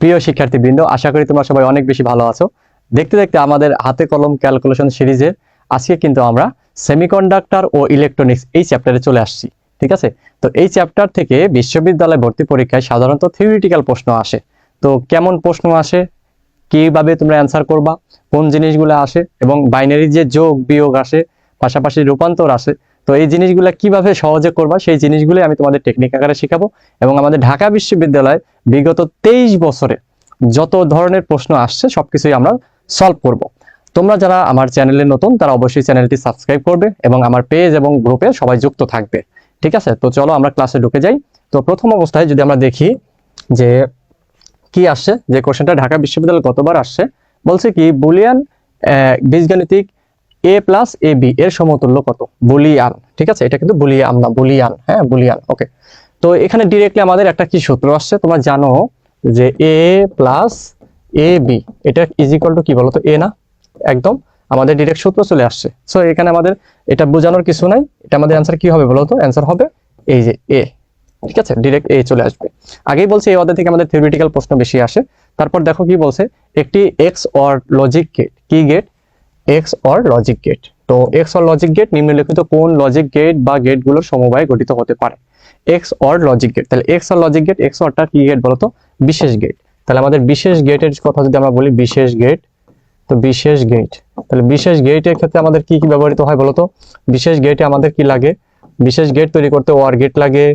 প্রিয় শিক্ষার্থীবৃন্দ, আশা করি তোমরা সবাই অনেক বেশি ভালো আছো। দেখতে দেখতে আমাদের হাতে কলম ক্যালকুলেশন সিরিজের আজকে কিন্তু আমরা সেমিকন্ডাক্টর ও ইলেকট্রনিক্স এই চ্যাপ্টারে চলে আসছি, ঠিক আছে? তো এই চ্যাপ্টার থেকে বিশ্ববিদ্যালয় ভর্তি পরীক্ষায় সাধারণত থিওরিটিক্যাল প্রশ্ন আসে। তো কেমন প্রশ্ন আসে? কীভাবে তোমরা অ্যান্সার করবা? কোন জিনিসগুলো আসে? এবং বাইনারি যে যোগ বিয়োগ আসে, পাশাপাশি রূপান্তর আসে তো এই জিনিসগুলো কীভাবে সহজে করবা, সেই জিনিসগুলো আমি তোমাদের টেকনিক আকারে শেখাবো। এবং আমাদের ঢাকা বিশ্ববিদ্যালয় বিগত তেইশ বছরে যত ধরনের প্রশ্ন আসছে, সবকিছুই আমরা সলভ করব। তোমরা যারা আমার চ্যানেলে নতুন, তারা অবশ্যই চ্যানেলটি সাবস্ক্রাইব করবে এবং আমার পেজ এবং গ্রুপে সবাই যুক্ত থাকবে। ঠিক আছে? তো চলো আমরা ক্লাসে ঢুকে যাই। তো প্রথম অবস্থায় যদি আমরা দেখি যে কি আসছে, যে কোশ্চেনটা ঢাকা বিশ্ববিদ্যালয় গতবার আসছে, বলছে কি, বুলিয়ান বীজগাণিতিক এ প্লাস এ বি এর সমতুল্য কত? বুলিয়ান, ঠিক আছে? এটা কিন্তু বুলিয়ান না, বুলিয়ান হ্যাঁ বুলিয়ান ওকে তো এখানে ডিরেক্টলি আমাদের একটা কি সূত্র আসছে? তোমরা জানো যে এ প্লাস এ বি এটা ইজ টু কি বলতো? এ না? একদম, আমাদের ডিরেক্ট সূত্র চলে আসছে। সো এখানে আমাদের এটা বোঝানোর কিছু নাই। এটা আমাদের অ্যান্সার কি হবে বলতো? অ্যান্সার হবে এই যে এ ঠিক আছে? ডিরেক্ট এ চলে আসবে। আগেই বলছে, এই অধ্যায় থেকে আমাদের থিওরিটিক্যাল প্রশ্ন বেশি আসে। তারপর দেখো কি বলছে, একটি এক্স অর লজিক গেট কি gate x or logic gate তো এক্স অর লজিক গেট নিম্নলিখিত কোন লজিক গেট বা গেটগুলোর সমবায়ে গঠিত হতে পারে? এক্স অর লজিক গেট তাহলে x or logic gate x অরটা কি গেট বলতো? বিশেষ গেট তাহলে আমাদের বিশেষ গেটের কথা যদি আমরা বলি, বিশেষ গেট তো বিশেষ গেট তাহলে বিশেষ গেটের ক্ষেত্রে আমাদের কি কি ব্যবহৃত হয় বলতো? বিশেষ গেটে আমাদের কি লাগে? বিশেষ গেট তৈরি করতে ওয়ার গেট লাগে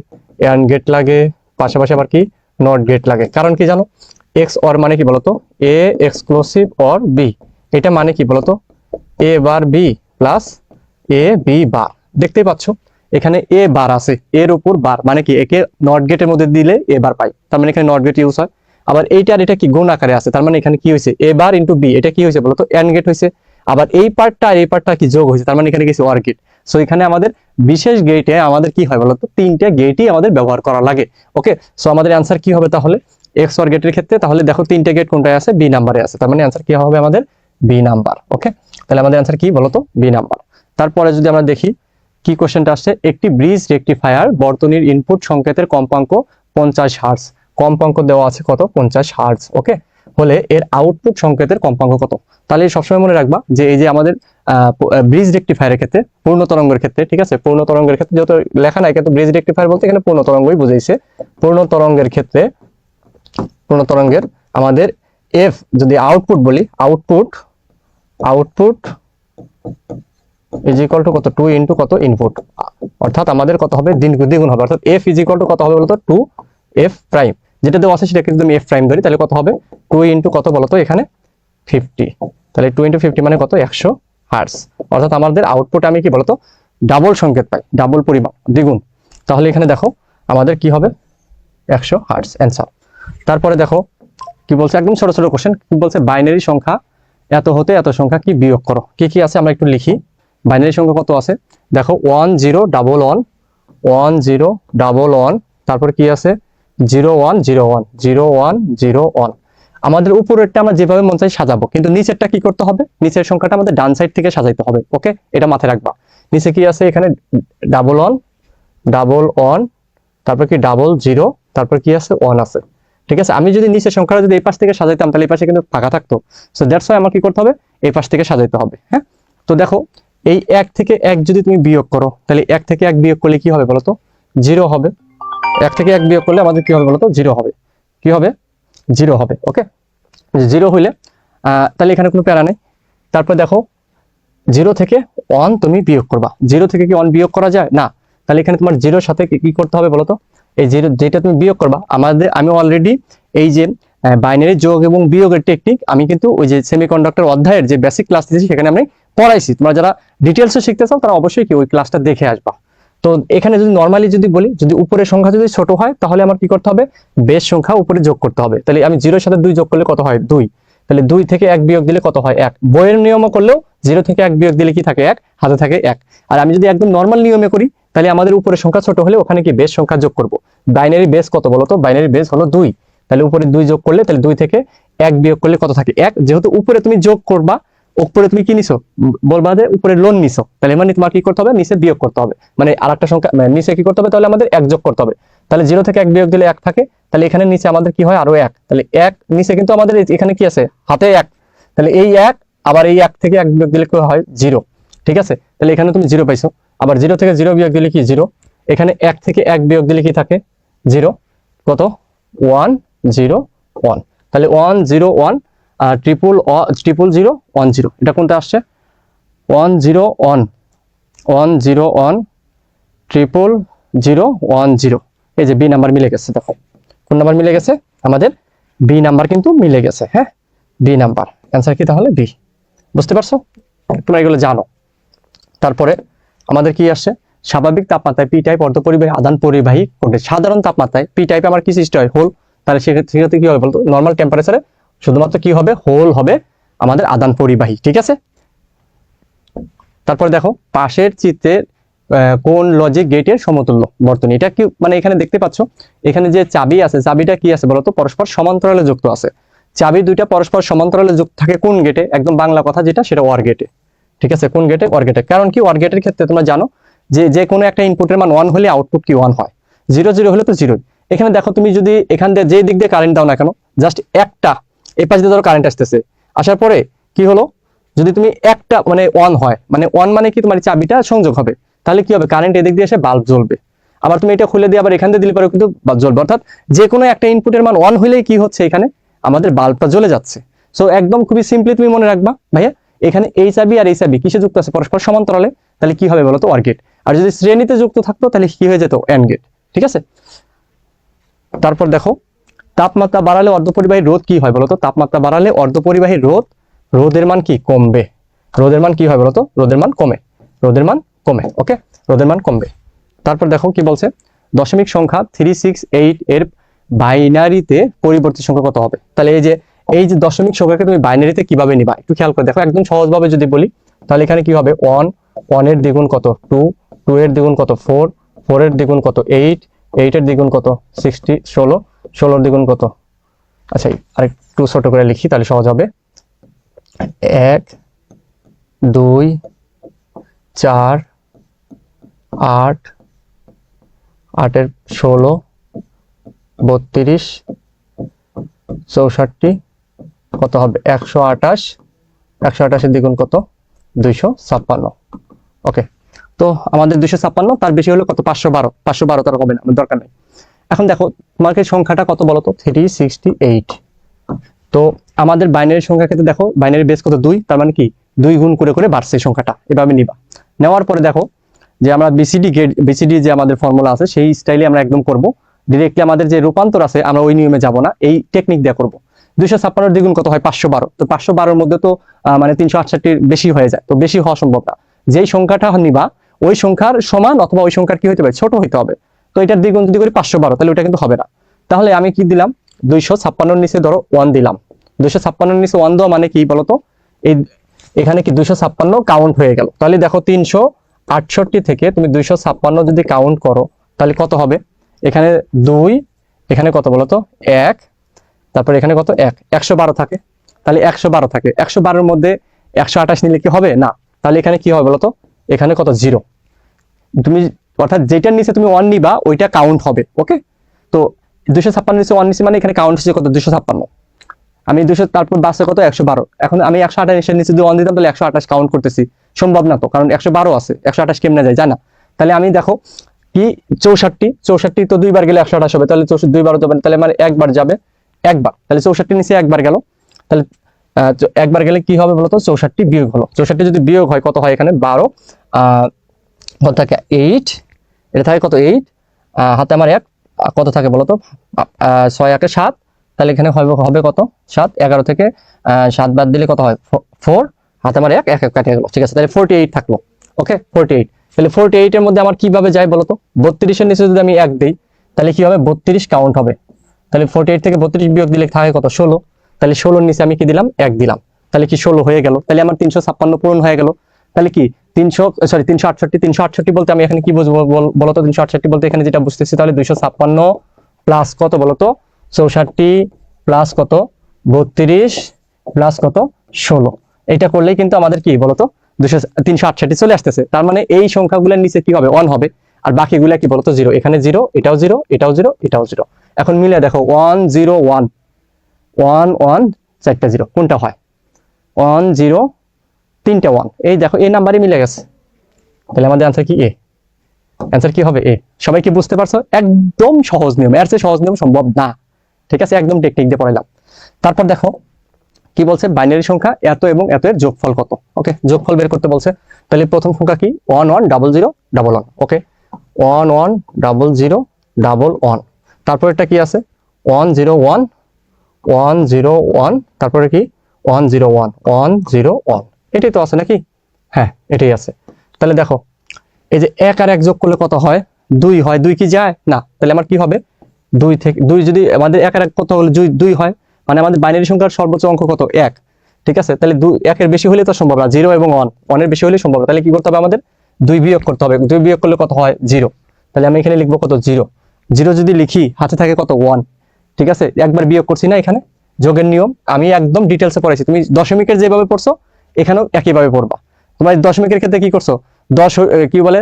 এন্ড গেট লাগে, পাশাপাশি আবার কি? নট গেট লাগে। কারণ কি জানো? এক্স অর মানে কি বলতো? এ এক্সক্লুসিভ অর বি এটা মানে কি বলতো? A bar B plus A B bar দেখতেই পাচ্ছ, এখানে এ বার আছে, এর উপর বার মানে কি, একে নট গেটের মধ্যে দিলে এ বার পাই। তার মানে এখানে নট গেট ইউজ হয়। আবার এইটা আর এটা কি গুণ আকারে আছে, তার মানে এখানে কি হয়েছে? এ বার ইন্টু বি এটা কি হয়েছে বলতো? এন গেট হয়েছে। আবার এই পার্টটা আর এই পার্টটা কি যোগ হয়েছে, তার মানে এখানে কিছু অর গেট সো এখানে আমাদের বিশেষ গেটে আমাদের কি হয় বলতো? তিনটে গেটই আমাদের ব্যবহার করা লাগে। ওকে সো আমাদের অ্যান্সার কি হবে তাহলে? এক্স অর গেটের ক্ষেত্রে, তাহলে দেখো তিনটে গেট কোনটায় আছে? বি নাম্বারে আছে। তার মানে অ্যান্সার কি হবে আমাদের? বি নাম্বার ওকে তাহলে আমাদের অ্যান্সার কি বলতো? বি নাম্বার তারপরে যদি আমরা দেখি, কি কোশ্চেনটা আসছে? একটি ব্রিজ রেকটিফায়ার বর্তনীর ইনপুট সংকেতের কম্পাঙ্ক পঞ্চাশ হার্স কম্পাঙ্ক দেওয়া আছে কত? পঞ্চাশ হার্স ওকে হলে এর আউটপুট সংকেতের কম্পাঙ্ক কত? তাহলে সবসময় মনে রাখবা যে এই যে আমাদের ব্রিজ রেকটিফায়ারের ক্ষেত্রে, পূর্ণ তরঙ্গের ক্ষেত্রে, ঠিক আছে? পূর্ণ তরঙ্গের ক্ষেত্রে যেহেতু লেখা নাই, কিন্তু ব্রিজ রেকটিফায়ার বলতে এখানে পূর্ণ তরঙ্গই বুঝাইছে। পূর্ণ তরঙ্গের ক্ষেত্রে, পূর্ণ তরঙ্গের আমাদের এফ যদি আউটপুট বলি আউটপুট আউটপুট ইজ টু কত? টু ইন্টু কত? ইনপুট অর্থাৎ আমাদের কত হবে? দ্বিগুণ হবে। অর্থাৎ এফ ইজ টু কত হবে বলতো? টু এফ প্রাইম যেটা দেওয়া আছে সেটাকে যদি আমি এফ প্রাইম ধরি, তাহলে কত হবে? টু ইন্টু কত বলতো? এখানে ফিফটি তাহলে টু ইন্টু ফিফটি মানে কত? একশো হার্স অর্থাৎ আমাদের আউটপুট আমি কি বলতো? ডাবল সংকেত পাই। ডাবল পরিমাণ দ্বিগুণ। তাহলে এখানে দেখো, আমাদের কি হবে? একশো হার্স অ্যান্সার তারপরে দেখো, কি বলছে? একদম ছোট ছোট কোশ্চেন কি বলছে? বাইনারি সংখ্যা এত হতে এত সংখ্যা কি বিয়োগ করো? কি কি আছে আমরা একটু লিখি। বাইনারি সংখ্যা কত আছে? দেখো one zero double one one zero double one তারপর কি আছে? Zero one zero one zero one zero one আমাদের উপরেরটা আমরা যেভাবে মন চাই সাজাবো, কিন্তু নিচেরটা কি করতে হবে? নিচের সংখ্যাটা আমাদের ডান সাইড থেকে সাজাইতে হবে ওকে এটা মাথায় রাখবা। নিচে কি আছে এখানে? ডাবল ওয়ান ডাবল ওয়ান তারপর কি ডাবল জিরো তারপর কি আছে? ওয়ান আছে। ঠিক আছে? আমি যদি নিচের সংখ্যাটা যদি এই পাশ থেকে সাজাইতাম, তাহলে এই পাশে কিন্তু ফাঁকা থাকতো। সো দ্যাটস ওয়াই আমার কি করতে হবে? এই পাশ থেকে সাজাইতে হবে হ্যাঁ? তো দেখো, এই এক থেকে এক যদি তুমি বিয়োগ করো, তাহলে এক থেকে এক বিয়োগ করলে কি হবে বলো তো? জিরো হবে। এক থেকে এক বিয়োগ করলে আমাদের কি হবে বলো তো? জিরো হবে। কি হবে? জিরো হবে ওকে জিরো হইলে তাহলে এখানে কোনো প্যারা নেই। তারপর দেখো, জিরো থেকে ওয়ান তুমি বিয়োগ করবা। জিরো থেকে কি ওয়ান বিয়োগ করা যায়? না। তাহলে এখানে তোমার জিরোর সাথে কি করতে হবে বলো তো? এই যেটা তুমি বিয়োগ করবা, আমাদের, আমি অলরেডি এই যে বাইনারি যোগ এবং বিয়োগের টেকনিক আমি কিন্তু ওই যে সেমিকন্ডাক্টর অধ্যায়ের যে বেসিক ক্লাস দিয়েছি, সেখানে আমি পড়াইছি। তোমরা যারা ডিটেলসে শিখতে চাও, তারা অবশ্যই কি ওই ক্লাসটা দেখে আসবা। তো এখানে যদি নর্মালি যদি বলি, যদি উপরের সংখ্যা যদি ছোট হয়, তাহলে আমার কি করতে হবে? বেশ সংখ্যা উপরে যোগ করতে হবে। তাহলে আমি জিরোর সাথে দুই যোগ করলে কত হয়? দুই। তাহলে দুই থেকে এক বিয়োগ দিলে কত হয়? এক। বইয়ের নিয়মও করলেও জিরো থেকে এক বিয়োগ দিলে কি থাকে? এক। হাতে থাকে এক। আর আমি যদি একদম নর্মাল নিয়মে করি তাহলে আমাদের উপরে সংখ্যা ছোট হলে ওখানে কি বেশ সংখ্যা যোগ করব? বাইনারি বেস কত বলতো? বাইনারি বেস হলো দুই। তাহলে উপরে দুই যোগ করলে তাহলে দুই থেকে এক বিয়োগ করলে কত থাকে? এক। যেহেতু উপরে তুমি যোগ করবা, উপরে তুমি কি নিছো? বলবা যে উপরে লোন নিছো। তাহলে মানে তোমার কি করতে হবে? নিচে বিয়োগ করতে হবে। মানে আর একটা সংখ্যা মানে নিচে কি করতে হবে? তাহলে আমাদের এক যোগ করতে হবে। তাহলে জিরো থেকে এক বিয়োগ দিলে এক থাকে। তাহলে এখানে নিচে আমাদের কি হয়? আরও এক। তাহলে এক, নিচে কিন্তু আমাদের এখানে কি আছে? হাতে এক। তাহলে এই এক, আবার এই এক থেকে এক বিয়োগ দিলে কি হয়? জিরো ঠিক আছে? তাহলে এখানে তুমি জিরো পাইছো। আবার জিরো থেকে জিরো বিয়োগ দিলে কি জিরো এখানে এক থেকে এক বিয়োগ দিলে কি থাকে? জিরো কত? ওয়ান জিরো ওয়ান তাহলে ওয়ান জিরো ওয়ান আর triple triple zero one zero এটা কোনটা আসছে? One zero one one zero one triple zero one zero এই যে বি নাম্বার মিলে গেছে, দেখো। কোন নাম্বার মিলে গেছে? আমাদের বি নাম্বার কিন্তু মিলে গেছে হ্যাঁ? বি নাম্বার অ্যান্সার কি তাহলে? বি বুঝতে পারছ? তোমরা এগুলো জানো। তারপরে আমাদের কি আসছে স্বাভাবিক তাপমাত্রায় পি টাইপ অর্ধপরিবাহী আদান পরিবাহী ঘটে সাধারণ তাপমাত্রায় পি টাইপে আমার কি সৃষ্টি হয়? হোল তাহলে সেক্ষেত্রে কি হবে বলতো? নর্মাল টেম্পারেচারে শুধুমাত্র কি হবে? হোল হবে আমাদের আদান পরিবাহী, ঠিক আছে? তারপরে দেখো, পাশের চিত্রের কোন লজিক গেটের সমতুল্য বর্তনী। এটা কি মানে এখানে দেখতে পাচ্ছ, এখানে যে চাবি আছে, চাবিটা কি আছে বলতো? পরস্পর সমান্তরালে যুক্ত আছে। চাবি দুইটা পরস্পর সমান্তরালে যুক্ত থাকে কোন গেটে একদম বাংলা কথা যেটা, সেটা ওয়ার গেটে ঠিক আছে? কোন গেটে ওয়ার গেটে কারণ কি? ওয়ার গেটের ক্ষেত্রে তোমরা জানো যে যে কোনো একটা ইনপুটের মান ওয়ান হলে আউটপুট কি ওয়ান হয়? জিরো জিরো হলে তো জিরো এখানে দেখো তুমি যদি এখান দিয়ে যে দিক দিয়ে কারেন্ট দাও না কেন জাস্ট একটা, এই পাশ দিয়ে ধরো কারেন্ট আসতেছে। আসার পরে কি হলো? যদি তুমি একটা মানে ওয়ান হয় মানে ওয়ান মানে কি তোমার চাবিটা সংযোগ হবে। তাহলে কি হবে? কারেন্ট এদিক দিয়ে এসে বাল্ব জ্বলবে। আবার তুমি এটা খুলে দিয়ে আবার এখান দিয়ে দিলে পরে কিন্তু বাল্ব জ্বলবে। অর্থাৎ যে কোনো একটা ইনপুটের মান ওয়ান হলেই কি হচ্ছে এখানে? আমাদের বাল্বটা জ্বলে যাচ্ছে। সো একদম খুবই সিম্পলি তুমি মনে রাখবা, ভাইয়া। এখানে এই চাবি আর এই চাবি কিসে যুক্ত আছে? পরস্পর সমান্তরালে। তাহলে কি হবে বলতো? ওয়ার গেট আর যদি শ্রেণীতে যুক্ত থাকতো, তাহলে কি হয়ে যেত? এন্ড গেট ঠিক আছে? তারপর দেখো, তাপমাত্রা বাড়ালে অর্ধপরিবাহী রোধ কি হয় বলতো? তাপমাত্রা বাড়ালে অর্ধপরিবাহী রোধ, রোধের মান কি? কমবে। রোধের মান কি হয় বলতো? রোধের মান কমে। রোধের মান কমে ওকে রোধের মান কমবে। তারপর দেখো কি বলছে? দশমিক সংখ্যা থ্রি সিক্স এইট এর বাইনারিতে পরিবর্তিত সংখ্যা কত হবে? তাহলে এই যে এই যে দশমিক সংখ্যাকে তুমি বাইনারিতে কীভাবে নিবা? একটু খেয়াল করে দেখো, একদম সহজভাবে যদি বলি, তাহলে এখানে কি হবে? ওয়ান ওয়ানের দ্বিগুণ কত? টু টু এর দ্বিগুণ কত? ফোর ফোর এর দ্বিগুণ কত? এইট এইটের দ্বিগুণ কত? সিক্সটি ষোলো, ষোলোর দ্বিগুণ কত? আচ্ছা আরেকটু ছোট করে লিখি, তাহলে সহজ হবে। এক, দুই, চার, আট, আটের ষোলো, বত্রিশ, চৌষট্টি কত হবে? একশো আঠাশ। একশো আঠাশের দ্বিগুণ কত? দুইশো ছাপ্পান্ন। ওকে, তো আমাদের দুইশো ছাপ্পান্ন, তার বেশি হলো কত? পাঁচশো বারো। পাঁচশো বারো তার হবে না, আমার দরকার নেই। এখন দেখো তোমাকে সংখ্যাটা কত বলো তো থ্রি সিক্সটি এইট তো আমাদের বাইনারি সংখ্যা ক্ষেত্রে দেখো বাইনারি বেস কত? দুই, তার মানে কি? দুই গুণ করে করে বাড়ছে সংখ্যাটা, এভাবে নিবা। নেওয়ার পরে দেখো, যে আমরা বিসিডি গেট বিসিডি যে আমাদের ফর্মুলা আছে, সেই স্টাইলে আমরা একদম করব। ডিরেক্টলি আমাদের যে রূপান্তর আছে, আমরা ওই নিয়মে যাব না, এই টেকনিক দিয়ে করব। দুইশো ছাপ্পান্নর দ্বিগুণ কত হয়? পাঁচশো বারো। তো পাঁচশো বারোর মধ্যে তো মানে তিনশো আটষট্টির বেশি হয়ে যায়। তো বেশি হওয়া সম্ভব না। যেই সংখ্যাটা নিবা, ওই সংখ্যার সমান অথবা ওই সংখ্যার কি হতে হবে ছোট হইতে হবে। তো এটার দ্বিগুণ যদি করি পাঁচশো বারো, তাহলে ওটা কিন্তু হবে না। তাহলে আমি কি দিলাম? দুইশো ছাপ্পান্নর নিচে ধরো ওয়ান দিলাম। দুইশো ছাপ্পান্নর নিচে ওয়ান দেওয়া মানে কি বলতো? এই, এখানে কি দুইশো ছাপ্পান্ন কাউন্ট হয়ে গেল। তাহলে দেখো তিনশো আটষট্টি থেকে তুমি দুইশো ছাপ্পান্ন যদি কাউন্ট করো, তাহলে কত হবে? এখানে দুই, এখানে কত বলতো? এক তারপর এখানে কত? এক। একশো বারো থাকে। তাহলে একশো বারো থাকে। একশো বারোর মধ্যে একশো আঠাশ নিলে কি হবে? না। তাহলে এখানে কি হবে বলতো? এখানে কত? জিরো। তুমি অর্থাৎ যেটার নিচে তুমি ওয়ান নিবা, ওইটা কাউন্ট হবে। ওকে তো দুশো ছাপ্পান্ন নিচে ওয়ান নিচে মানে এখানে কাউন্ট হচ্ছে কত? দুশো ছাপ্পান্ন। আমি দুশো তারপর বাসে কত? একশো বারো। এখন আমি একশো আঠাশের নিচে যদি ওয়ান দিতাম, তাহলে একশো আঠাশ কাউন্ট করতেছি। সম্ভব না তো, কারণ একশো বারো আছে। একশো আঠাশ কেমনে যায়? জানা? তাহলে আমি দেখো, কি? চৌষট্টি। চৌষট্টি তো দুইবার গেলে একশো আঠাশ হবে। তাহলে দুইবার যাবে তাহলে মানে একবার যাবে। একবার। তাহলে চৌষট্টি নিচে একবার গেল। তাহলে একবার গেলে কি হবে বলতো? চৌষট্টি বিয়োগ হলো। চৌষট্টি যদি বিয়োগ হয়, কত হয় এখানে? বারো। কত থাকে? এইট। এটা থাকে কত? এইট। হাতে আমার এক। কত থাকে বলতো? ছয় একে সাত। তাহলে এখানে হবে কত? সাত। এগারো থেকে সাত বাদ দিলে কত হয়? ফোর। হাতে আমার এক এক এক কাটিয়ে গেল। ঠিক আছে, তাহলে ফোরটি এইট থাকল। ওকে ফোরটি এইট তাহলে ফোরটি এইটের মধ্যে আমার কীভাবে যায় বলতো? বত্রিশের নিচে যদি আমি এক দিই, তাহলে কি হবে? বত্রিশ কাউন্ট হবে। তাহলে ফোরটি এইট থেকে বত্রিশ বিয়োগ দিলে থাকে কত? ষোলো। তাহলে ষোলোর নিচে আমি কি দিলাম? এক দিলাম। তাহলে কি ষোলো হয়ে গেল? তাহলে আমার তিনশো ছাপ্পান্ন পূরণ হয়ে গেল। তাহলে কি তিনশো সরি তিনশো আটষট্টি তিনশো আটষট্টি বলতে আমি এখানে কি বুঝব বল- বলতো? তিনশো আটষট্টি বলতে এখানে যেটা বুঝতেছি, তাহলে দুইশো ছাপ্পান্ন প্লাস কত বলতো? চৌষট্টি প্লাস কত? বত্রিশ প্লাস কত? ষোলো। এটা করলেই কিন্তু আমাদের কি বলতো? দুশো, তিনশো আটষট্টি চলে আসতেছে। তার মানে এই সংখ্যাগুলোর নিচে কি হবে? ওয়ান হবে। আর বাকিগুলা কি বলতো? জিরো। এখানে জিরো, এটাও জিরো এটাও জিরো এটাও জিরো। এখন মিলে দেখো, one, zero, one. One one, চারটা জিরো। কোনটা হয়? ওয়ান, জিরো, তিনটা ওয়ান। এই দেখো, এই নাম্বারই মিলে গেছে। তাহলে আমাদের আনসার কি? এ অ্যান্সার কি হবে? এ সবাই কি বুঝতে পারছ? একদম সহজ নিয়ম। এর চেয়ে সহজ নিয়ম সম্ভব না। ঠিক আছে? একদম টেকনিক দিয়ে পড়াইলাম। তারপর দেখো, কি বলছে? বাইনারি সংখ্যা এত এবং এত এর যোগফল কত? ওকে যোগফল বের করতে বলছে। তাহলে প্রথম সংখ্যা কি? One one double zero double one okay one one double zero double one তারপর এটা কি আছে? One zero one one zero one তারপরে কি? One zero one one zero one এটাই তো আছে নাকি? হ্যাঁ এটাই আছে। তাহলে দেখো, এই যে এক আর এক যোগ করলে কত হয়? দুই হয়। দুই কি যায়? না। তাহলে আমার কি হবে? দুই থেকে দুই যদি আমাদের এক আর এক কত হলে দুই হয়? মানে আমাদের বাইনারি সংখ্যার সর্বোচ্চ অঙ্ক কত? এক। ঠিক আছে? তাহলে দুই একের বেশি হলে তো সম্ভব না। জিরো এবং ওয়ান ওয়ানের বেশি হলে সম্ভব না। তাহলে কি করতে হবে আমাদের? দুই বিয়োগ করতে হবে। দুই বিয়োগ করলে কত হয়? জিরো। তাহলে আমি এখানে লিখব কত? জিরো। জিরো যদি লিখি, হাতে থাকে কত? ওয়ান। ঠিক আছে? একবার বিয়োগ করছি না এখানে? যোগের নিয়ম, আমি একদম ডিটেলসে পড়াইছি। তুমি দশমিকের যেভাবে পড়ছো, এখানেও একইভাবে পড়বা। তোমার দশমিকের ক্ষেত্রে কি করছ? দশ কি বলে?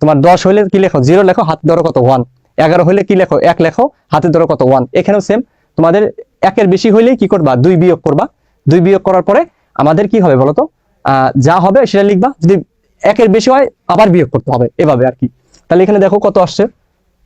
তোমার দশ হইলে কি লেখো? জিরো লেখো, হাতে ধরো কত? ওয়ান। এগারো হইলে কি লেখো? এক লেখো, হাতে ধরো কত? ওয়ান। এখানেও সেম তোমাদের একের বেশি হইলে কি করবা? দুই বিয়োগ করবা। দুই বিয়োগ করার পরে আমাদের কি হবে বলতো? যা হবে সেটা লিখবা। যদি একের বেশি হয়, আবার বিয়োগ করতে হবে, এভাবে আর কি। তাহলে এখানে দেখো কত আসছে?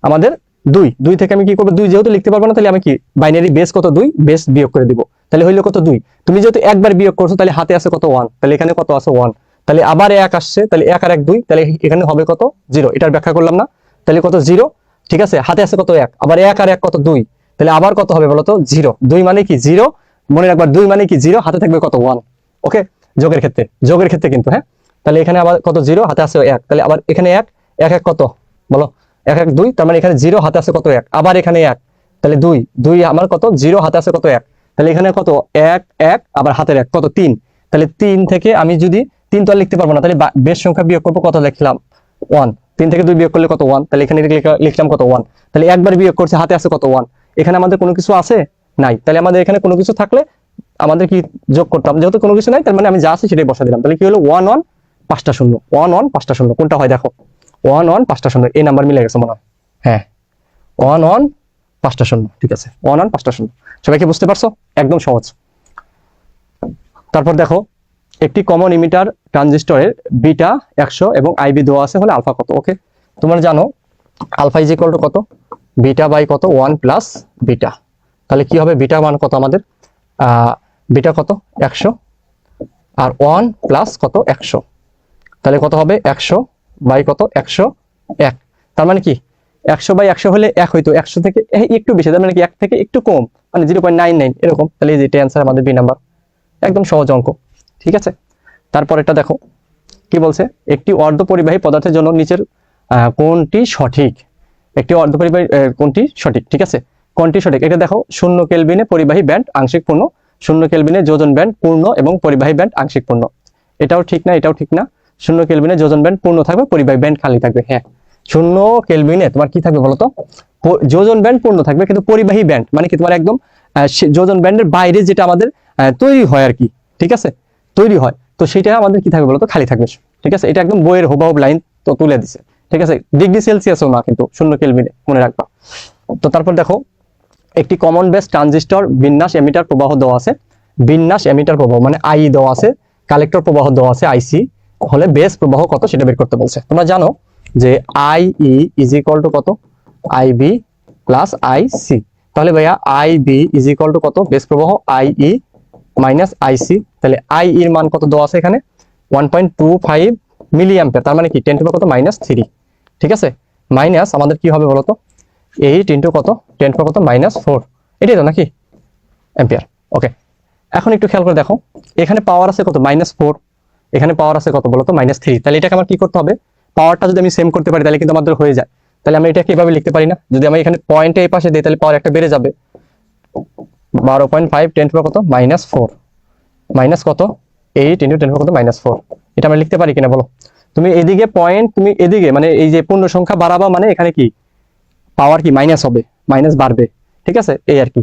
আমাদের দুই। দুই থেকে আমি কি করব? দুই যেহেতু লিখতে পারব না, তাহলে আমি কি বাইনারি বেস কত দুই? বেস বিয়োগ করে দিব। তাহলে হইল কত দুই? তুমি যেহেতু একবার বিয়োগ করছ, তাহলে হাতে আছে কত ওয়ান তাহলে এখানে কত আছে ওয়ান তাহলে আবার এক আসছে, তাহলে এক আর এক দুই, তাহলে এখানে হবে কত জিরো এটার ব্যাখ্যা করলাম না। তাহলে কত জিরো ঠিক আছে, হাতে আছে কত এক? আবার এক আর এক কত দুই? তাহলে আবার কত হবে বলতো জিরো দুই মানে কি জিরো মনে রাখবার দুই মানে কি জিরো হাতে থাকবে কত ওয়ান ওকে যোগের ক্ষেত্রে। যোগের ক্ষেত্রে কিন্তু হ্যাঁ? তাহলে এখানে আবার কত? জিরো, হাতে আছে এক। তাহলে আবার এখানে এক এক এক কত? বলো, এক এক দুই, তার মানে এখানে জিরো, হাতে আছে কত এক? আবার এখানে এক। তাহলে দুই দুই আমার কত? জিরো, হাতে আছে কত এক? তাহলে এখানে কত? এক এক, আবার হাতের এক, কত? তিন। তাহলে তিন থেকে আমি যদি, তিন তো আর লিখতে পারব না। তাহলে বেশ সংখ্যা বিয়োগ করব, কত লিখলাম? ওয়ান। তিন থেকে দুই বিয়োগ করলে কত? ওয়ান। তাহলে এখানে লিখলাম কত? ওয়ান। তাহলে একবার বিয়োগ করছে, হাতে আছে কত? ওয়ান। এখানে আমাদের কোনো কিছু আছে? নাই। তাহলে আমাদের এখানে কোনো কিছু থাকলে আমাদের কি যোগ করতাম? যেহেতু কোনো কিছু নাই, তার মানে আমি যা আছে সেটাই বসা দিলাম। তাহলে কি হলো? ওয়ান ওয়ান পাঁচটা শূন্য। ওয়ান ওয়ান, পাঁচটা শূন্য। কোনটা হয় দেখো? ওয়ান ওয়ান, পাঁচটা শূন্য। এই নাম্বার মিলে গেছে মনে হয়। হ্যাঁ। ওয়ান ওয়ান, পাঁচটা শূন্য। ঠিক আছে। ওয়ান ওয়ান, পাঁচটা শূন্য। সবাই কি বুঝতে পারছ? একদম সহজ। তারপর দেখো, একটি কমন ইমিটার ট্রানজিস্টরের বিটা একশো এবং আইবি দেওয়া আছে হলে আলফা কত? ওকে। তোমরা জানো, আলফা ইজ ইকুয়াল টু কত? বিটা বাই কত? One plus beta. তাহলে কি হবে? বিটা মান কত আমাদের? বিটা কত? একশো। আর ওয়ান প্লাস কত? একশো। তাহলে কত হবে? একশো বাই কত? একশো এক। তার মানে কি? একশো বাই একশো হলে এক হইতো। একশো থেকে একটু বেশি তার মানে কি? এক থেকে একটু কম। মানে জিরো পয়েন্ট নাইন নাইন এরকম। তাহলে এই যে এটা অ্যান্সার আমাদের বি নাম্বার। একদম সহজ অঙ্ক। ঠিক আছে? তারপর এটা দেখো। কি বলছে? একটি অর্ধপরিবাহী পদার্থের জন্য নিচের কোনটি সঠিক। একটি অর্ধপরিবাহী আহ, কোনটি সঠিক। ঠিক আছে? কোনটি সঠিক। এটা দেখো শূন্য কেলবিনে পরিবাহী ব্যান্ড আংশিক পূর্ণ। শূন্য কেলবিনে যোজন ব্যান্ড পূর্ণ এবং পরিবাহী ব্যান্ড আংশিক পূর্ণ। এটাও ঠিক না এটাও ঠিক না। শূন্য কেলভিনে যোজন ব্যান্ড পূর্ণ থাকবে, পরিবাহী ব্যান্ড খালি থাকবে হ্যাঁ। শূন্য কেলভিনে তোমার কি থাকবে বলতো? যোজন ব্যান্ড পূর্ণ থাকবে, কিন্তু পরিবাহী ব্যান্ড মানে কি তোমার একদম যোজন ব্যান্ডের বাইরে যেটা আমাদের তৈরি হয় আর কি, ঠিক আছে? তৈরি হয়। তো সেটা আমাদের কি থাকবে বলতো? খালি থাকবে, ঠিক আছে? এটা একদম বইয়ের হুবাহুব লাইন তো তুলে দিছে, ঠিক আছে? ডিগ্রি সেলসিয়াসও না কিন্তু, শূন্য কেলভিনে, মনে রাখবা। তো তারপর দেখো, একটি কমন বেস ট্রানজিস্টর বিন্যাস এমিটার প্রবাহ দেওয়া আছে, বিন্যাস এমিটার প্রবাহ মানে আই দেওয়া আছে কালেক্টর প্রবাহ দেওয়া আছে আইসি হলে বেস প্রবাহ কত সেটা বের করতে বলছে। তোমরা জানো যে I E is equal to কত? I B plus I C তাহলে ভাইয়া I B is equal to কত? বেস প্রবাহ I E minus I C তাহলে আই ইর মান কত দেওয়া আছে এখানে? One point two five milli তার মানে কি? টেন টু কত? মাইনাস থ্রি ঠিক আছে? মাইনাস আমাদের কি হবে বলতো? এইট টু কত? টেন টু কত? মাইনাস ফোর এটাই তো নাকি? অ্যাম্পিয়ার ওকে এখন একটু খেয়াল করে দেখো। এখানে পাওয়ার আছে কত? মাইনাস ফোর এখানে পাওয়ার আছে কত বলতো? মাইনাস থ্রি তাহলে এটাকে আমার কি করতে হবে? পাওয়ারটা যদি আমি সেম করতে পারি, তাহলে কিন্তু আমাদের হয়ে যায়। তাহলে আমি এটাকে এভাবে লিখতে পারি না। যদি আমি এখানে পয়েন্টে এই পাশে দিই, তাহলে পাওয়ার একটা বেড়ে যাবে। বারো পয়েন্ট ফাইভ টেন কত? মাইনাস ফোর মাইনাস কত? এইট ইন্টু টেন কত? মাইনাস ফোর এটা আমরা লিখতে পারি কিনা বলো? তুমি এদিকে পয়েন্ট তুমি এদিকে মানে এই যে পূর্ণ সংখ্যা বাড়াবা মানে এখানে কি? পাওয়ার কি? মাইনাস হবে। মাইনাস বাড়বে। ঠিক আছে? এই আর কি।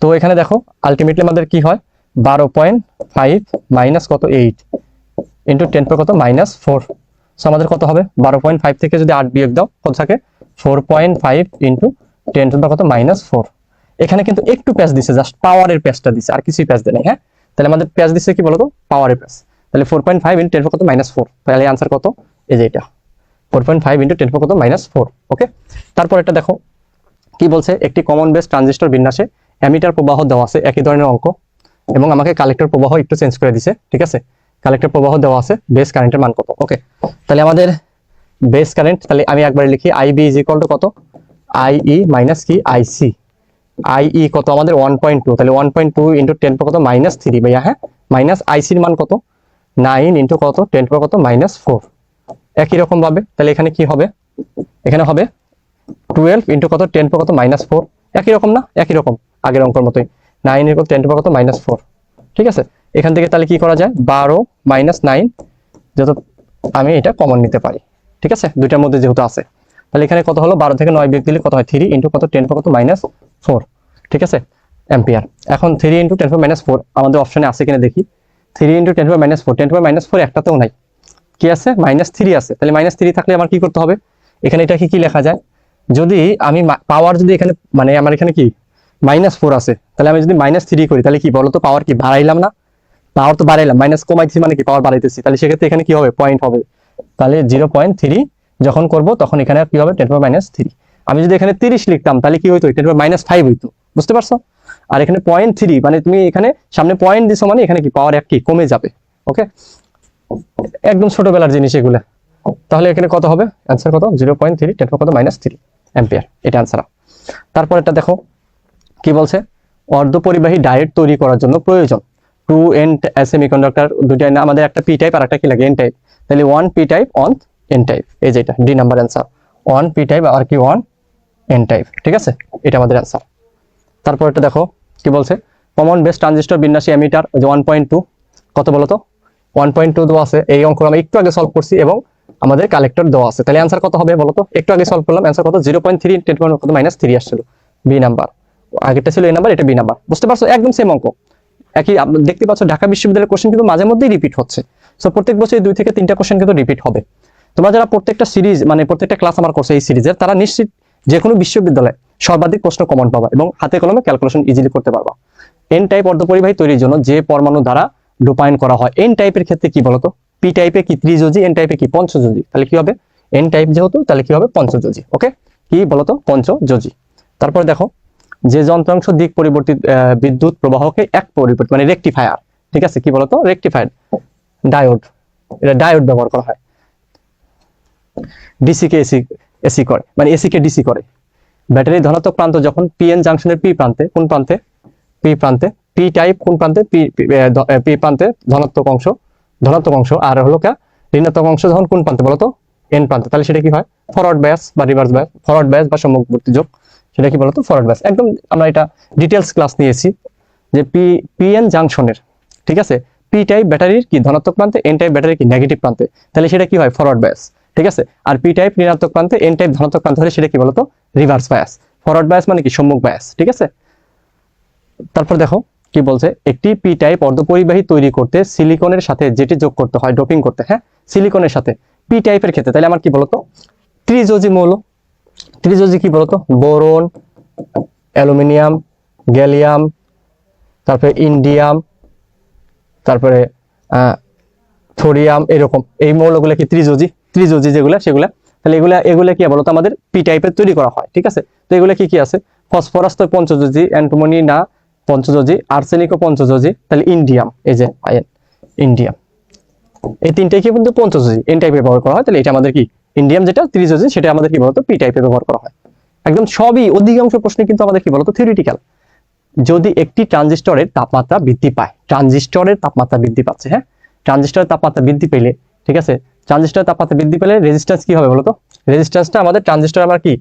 তো এখানে দেখো আলটিমেটলি আমাদের কি হয়? বারো পয়েন্ট ফাইভ মাইনাস কত? এইট ইন্টু টেন কত? Minus four. সো আমাদের কত হবে? বারো পয়েন্ট ফাইভ থেকে যদি আট বিয়োগ দাও, কত থাকে? Four point five into ten to the কত? Minus four. এখানে কিন্তু একটু প্যাচ দিছে, জাস্ট পাওয়ারের প্যাচটা দিছে, আর কিছুই প্যাচ দেয় হ্যাঁ? তাহলে আমাদের প্যাচ দিছে কি বলতো? পাওয়ারের প্যাচ। তাহলে four point five into ten কত? Minus four. তাহলে আনসার কত? এই যে এটা। Four point five into ten কত? Minus four, okay? তারপর এটা দেখো। কি বলছে? একটি কমন বেস ট্রানজিস্টর বিন্যাসে অ্যামিটার প্রবাহ দেওয়া আছে, একই ধরনের অঙ্ক। এবং আমাকে কালেক্টর প্রবাহ একটু চেঞ্জ করে দিছে, ঠিক আছে? কালেক্টর প্রবাহ দেওয়া আছে বেস কারেন্টের মান কত? ওকে তাহলে আমাদের বেস কারেন্ট তাহলে আমি একবার লিখি আইবি ইজ ইকুয়াল টু কত? আইই মাইনাস কি? আইসি আইই কত? আমাদের ওয়ান পয়েন্ট টু তাহলে one point two into ten পর কত? মাইনাস থ্রি ভাইয়া হ্যাঁ? মাইনাস আইসির মান কত? নাইন ইন্টু কত? টেন পর কত? মাইনাস ফোর একই রকম ভাবে, তাহলে এখানে কি হবে? এখানে হবে টুয়েলভ ইন্টু কত? টেন পর কত? মাইনাস ফোর একই রকম না? একই রকম, আগের অঙ্কর মতোই। নাইন এর টেন কত? মাইনাস ফোর ঠিক আছে? এখান থেকে তাহলে কি করা যায়? বারো মাইনাস নাইন যত আমি এটা কমন নিতে পারি। ঠিক আছে? দুইটার মধ্যে যেহেতু আছে। তাহলে এখানে কত হলো? বারো থেকে নয় বিয়োগ দিলে কত হয়? থ্রি ইন্টু কত? টেন কত? মাইনাস ফোর ঠিক আছে? অ্যাম্পিয়ার এখন three into ten minus four আমাদের অপশনে আছে কিনা দেখি। Three into ten minus four ten minus four একটাতেও নাই। কি আছে? মাইনাস থ্রি আছে। তাহলে মাইনাস থ্রি থাকলে আমার কি করতে হবে? এখানে এটা কি কি লেখা যায়? যদি আমি পাওয়ার যদি এখানে মানে আমার এখানে কি? মাইনাস ফোর আছে। তাহলে আমি যদি মাইনাস থ্রি করি, তাহলে কি বলতো? পাওয়ার কি বাড়াইলাম না? পাওয়ার তো বাড়াইলাম। মাইনাস কমাইছি মানে কি? পাওয়ার বাড়াইতেছি। তাহলে সেক্ষেত্রে এখানে কি হবে? পয়েন্ট হবে। তাহলে জিরো পয়েন্ট থ্রি যখন করব, তখন এখানে কি হবে? টেন মাইনাস থ্রি আমি যদি এখানে তিরিশ লিখতাম, তাহলে কি হইতো? টেন মাইনাস ফাইভ হইতো। বুঝতে পারছ? আর এখানে পয়েন্ট থ্রি মানে তুমি এখানে সামনে পয়েন্ট দিছো মানে এখানে কি? পাওয়ার এক কি? কমে যাবে। ওকে একদম ছোটবেলার জিনিস এগুলা। তাহলে এখানে কত হবে? অ্যান্সার কত? জিরো পয়েন্ট থ্রি টেন কত মাইনাস থ্রি অ্যাম্পিয়ার এটা অ্যান্সার তারপর এটা দেখো। কি বলছে? অর্ধপরিবাহী ডায়েট তৈরি করার জন্য প্রয়োজন। টু এন সেমিকন্ডাক্টর দুইটা না, আমাদের একটা পি টাইপ আর একটা কি লাগে? এন টাইপ তাহলে one P type on N type এই যেটা D number answer one P type আর কি ওয়ান এন টাইপ ঠিক আছে? এটা আমাদের অ্যান্সার তারপর এটা দেখো, কি বলছে? কমন বেস ট্রানজিস্টর বিন্যাসী অ্যামিটার যে ওয়ান পয়েন্ট টু কত বলো তো? ওয়ান পয়েন্ট টু দেওয়া আছে। এই অঙ্ক আমি একটু আগে সলভ করছি এবং আমাদের কালেক্টর দেওয়া আছে। তাহলে অ্যান্সার কত হবে বলো তো? একটু আগে সলভ করলাম। অ্যান্সার কত? Zero point three ten point কত? মাইনাস থ্রি আসছিল। বি নাম্বার আগেরটা ছিল এই নাম্বার এটা বি নাম্বার বুঝতে পারছ? একদম সেম অঙ্ক। একই দেখতে পাচ্ছ, ঢাকা বিশ্ববিদ্যালয়ের কোশ্চেন কিন্তু মাঝে মধ্যেই রিপিট হচ্ছে। সো প্রত্যেক বছর দুই থেকে তিনটা কোশ্চেন কিন্তু রিপিট হবে। তোমরা যারা প্রত্যেকটা সিরিজ মানে প্রত্যেকটা ক্লাস আমার করছে এই সিরিজের তারা নিশ্চিত যে কোনো বিশ্ববিদ্যালয়ে সর্বাধিক প্রশ্ন কমন পাবা এবং হাতে কলমে ক্যালকুলেশন ইজিলি করতে পারবা। এন টাইপ অর্ধপরিবাহী তৈরির জন্য যে পরমাণু দ্বারা ডোপায়ন করা হয় এন টাইপের ক্ষেত্রে কি বলতো? পি টাইপে কি ত্রিযোজি এন টাইপে কি পঞ্চযোজি? তাহলে কি হবে? এন টাইপ যেহেতু, তাহলে কি হবে পঞ্চযোজি ওকে কি বলতো? পঞ্চযোজি। তারপর দেখো যে যন্ত্রাংশ দিক পরিবর্তিত বিদ্যুৎ প্রবাহকে এক পরিবর্তিত মানে রেকটিফায়ার ঠিক আছে? কি বলতো? রেকটিফায়ার ডায়োড এটা ডায়োড ব্যবহার করা হয়। ডিসি কে এসি এসি করে মানে এসি কে ডিসি করে। ব্যাটারি ধনাত্মক প্রান্ত যখন পিএন জাংশনের পি প্রান্তে, কোন প্রান্তে? পি প্রান্তে পি টাইপ কোন প্রান্তে? পি পি প্রান্তে ধনাত্মক অংশ ধনাত্মক অংশ, আর হলো কা ঋণাত্মক অংশ যখন কোন প্রান্তে বলতো? এন প্রান্তে। তাহলে সেটা কি হয়? ফরওয়ার্ড ব্যাস বা রিভার্স ব্যাস ফরওয়ার্ড ব্যাস বা সম্মুখবর্তী যোগ। সেটা কি বলতো? ফরওয়ার্ড ব্যাস একদম আমরা এটা ডিটেলস ক্লাস নিয়েছি যে পি পিএন জাংশনের ঠিক আছে? পি টাইপ ব্যাটারির কি ধনাত্মক প্রান্তে এন টাইপ ব্যাটারির কি নেগেটিভ প্রান্তে? তাহলে সেটা কি হয়? ফরওয়ার্ড ব্যাস ঠিক আছে? আর পি টাইপ ঋণাত্মক প্রান্তে এন টাইপ ধনাত্মক প্রান্তে হলে সেটা কি বলতো? রিভার্স বায়াস ফরওয়ার্ড বায়াস মানে কি? সম্মুখ বায়াস ঠিক আছে? তারপর দেখো, কি বলছে? একটি পি টাইপ অর্ধপরিবাহী তৈরি করতে সিলিকনের সাথে যেটি যোগ করতে হয় ডোপিং করতে হ্যাঁ? সিলিকনের সাথে। পি টাইপের ক্ষেত্রে, তাহলে আমার কি বলতো? ত্রিযোজি মৌল ত্রিযোজি কি বলতো? বোরন, অ্যালুমিনিয়াম, গ্যালিয়াম, তারপরে ইন্ডিয়াম, তারপরে থোরিয়াম, এরকম। এই মৌলগুলো কি ত্রিযোজি ত্রিযোজি যেগুলো, সেগুলা। তাহলে এগুলা এগুলা কি বলতো? আমাদের পি টাইপের তৈরি করা হয়, ঠিক আছে? তো এগুলো কি কি আছে? ফসফরাস তো পঞ্চযোজি অ্যান্টোমনি না পঞ্চযোজি আর্সেনিক ও পঞ্চযোজি তাহলে ইন্ডিয়াম, এই যে, আয়েন, ইন্ডিয়াম। এই তিনটাই কি কিন্তু পঞ্চযোজি এন টাইপের ব্যবহার করা হয়, তাহলে এটা আমাদের কি ইন্ডিয়াম যেটা ত্রিযোজি সেটা আমাদের কি বলতো? পি টাইপে ব্যবহার করা হয়। একদম সবই অধিকাংশ প্রশ্নে কিন্তু আমাদের কি বলতো? থিওরিটিক্যাল যদি একটি ট্রানজিস্টরের তাপমাত্রা বৃদ্ধি পায়, ট্রানজিস্টরের তাপমাত্রা বৃদ্ধি পাচ্ছে হ্যাঁ? ট্রানজিস্টরের তাপমাত্রা বৃদ্ধি পেলে, ঠিক আছে? ট্রানজিস্টরের তাপমাত্রা বৃদ্ধি পেলে রেজিস্ট্যান্স কি হবে বলতো? রেজিস্ট্যান্সটা আমাদের ট্রানজিস্টর আমরা কি,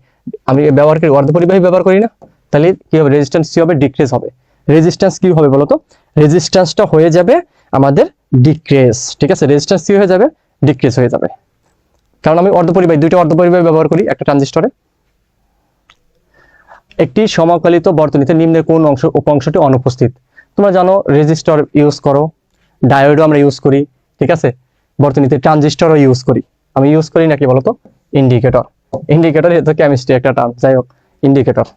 আমি ব্যবহার করি, অর্ধপরিবাহী ব্যবহার করি না? তাহলে কি হবে? রেজিস্ট্যান্স কি হবে? ডিক্রিজ হবে। রেজিস্ট্যান্স কি হবে বলতো? রেজিস্ট্যান্সটা হয়ে যাবে আমাদের ডিক্রেস ঠিক আছে? রেজিস্ট্যান্স কি হয়ে যাবে? ডিক্রেস হয়ে যাবে। কারণ আমি অর্ধপরিবাহী দুইটা অর্ধপরিবাহী ব্যবহার করি, একটা ট্রানজিস্টরে। একটি সমাকলিত বর্তনীতে নিম্নের কোন অংশ, উপাংশটি অনুপস্থিত? তোমরা জানো, রেজিস্টর ইউজ করো, ডায়োডও আমরা ইউজ করি, ঠিক আছে? বর্তনীতে ট্রানজিস্টরও ইউজ করি। আমি ইউজ করি নাকি বলতো? ইন্ডিকেটর। ইন্ডিকেটর এটা কেমিস্ট্রি একটা টার্ম যাই হোক, ইন্ডিকেটর।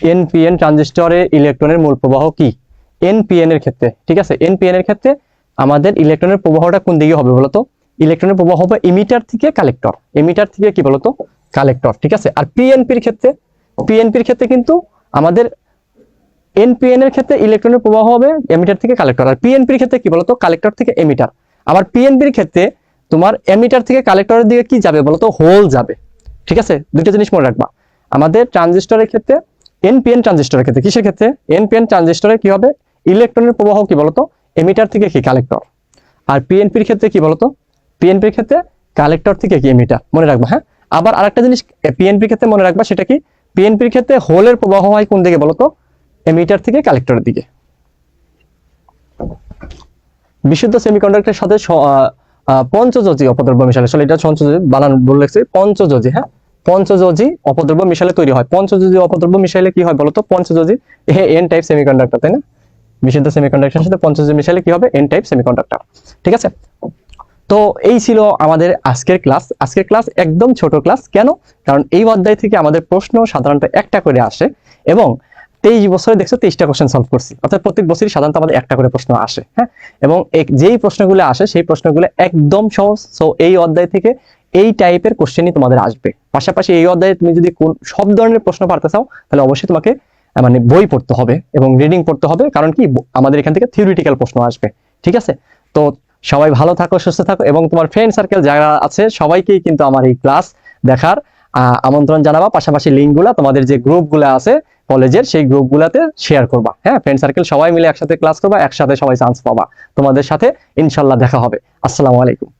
এনপিএন ট্রানজিস্টরে ইলেকট্রনের মূল প্রবাহ কি? এনপিএন এর ক্ষেত্রে, ঠিক আছে? এনপিএন এর ক্ষেত্রে আমাদের ইলেকট্রনের প্রবাহটা কোন দিকে হবে বলতো? ইলেকট্রনের প্রবাহ হবে ইমিটার থেকে কালেক্টর এমিটার থেকে কি বলতো? কালেক্টর ঠিক আছে? আর পিএনপির ক্ষেত্রে পিএনপির ক্ষেত্রে কিন্তু আমাদের এনপিএন এর ক্ষেত্রে ইলেকট্রনের প্রবাহ হবে এমিটার থেকে কালেক্টর আর পিএনপির ক্ষেত্রে কি বলতো? কালেক্টর থেকে এমিটার আবার পিএনপির ক্ষেত্রে তোমার এমিটার থেকে কালেক্টরের দিকে কি যাবে বলতো? হোল যাবে। ঠিক আছে? দুইটা জিনিস মনে রাখবা। আমাদের ট্রানজিস্টরের ক্ষেত্রে এনপিএন ট্রানজিস্টরের ক্ষেত্রে, কিসের ক্ষেত্রে? এনপিএন ট্রানজিস্টরে কি হবে? ইলেকট্রনের প্রবাহ কি বলতো? এমিটার থেকে কি? কালেক্টর আর পিএনপির ক্ষেত্রে কি বলতো? পিএনপির ক্ষেত্রে কালেক্টর থেকে কি এমিটার মনে রাখবা হ্যাঁ? আবার আরেকটা জিনিস পিএনপির ক্ষেত্রে মনে রাখবা, সেটা কি? পিএনপির ক্ষেত্রে হোলের প্রবাহ হয় কোন দিকে বলতো? এমিটার থেকে কালেক্টরের দিকে। বিশুদ্ধ সেমিকন্ডাক্টরের সাথে পঞ্চযোজী অপদ্রব্য মিশালে আসলে এটা পঞ্চযোজী, বানান বলে লিখছে, পঞ্চযোজী হ্যাঁ? পঞ্চযোজী অপদ্রব্য মিশালে তৈরি হয়। পঞ্চযোজী অপদ্রব্য মিশালে কি হয় বলতো? পঞ্চযোজী এন টাইপ সেমিকন্ডাক্টর তাই না? বিশুদ্ধ সেমিকন্ডাক্টরের সাথে পঞ্চযোজী মিশালে কি হবে? এন টাইপ সেমিকন্ডাক্টর ঠিক আছে? তো এই ছিল আমাদের আজকের ক্লাস। আজকের ক্লাস একদম ছোট ক্লাস। কেন? কারণ এই অধ্যায় থেকে আমাদের প্রশ্ন সাধারণত একটা করে আসে এবং তেইশ বছরে দেখছ তেইশটা কোশ্চেন সলভ করছি। অর্থাৎ প্রত্যেক বছরই সাধারণত আমাদের একটা করে প্রশ্ন আসে হ্যাঁ? এবং যেই প্রশ্নগুলো আসে, সেই প্রশ্নগুলো একদম সহজ। সো এই অধ্যায় থেকে এই টাইপের কোশ্চেনই তোমাদের আসবে। পাশাপাশি এই অধ্যায়ে তুমি যদি কোন, সব ধরনের প্রশ্ন পারতে চাও, তাহলে অবশ্যই তোমাকে মানে বই পড়তে হবে এবং রিডিং পড়তে হবে। কারণ কি? আমাদের এখান থেকে থিওরিটিক্যাল প্রশ্ন আসবে। ঠিক আছে? তো সবাই ভালো থাকো, সুস্থ থাকো এবং তোমার ফ্রেন্ড সার্কেল যারা আছে, সবাইকেই কিন্তু আমার এই ক্লাস দেখার আমন্ত্রণ জানাবা। পাশাপাশি লিঙ্কগুলা তোমাদের যে গ্রুপগুলো আছে, কলেজের সেই গ্রুপগুলোতে শেয়ার করবা। হ্যাঁ ফ্রেন্ড সার্কেল সবাই মিলে একসাথে ক্লাস করবা, একসাথে সবাই চান্স পাবা। তোমাদের সাথে ইনশাল্লাহ দেখা হবে। আসসালামু আলাইকুম।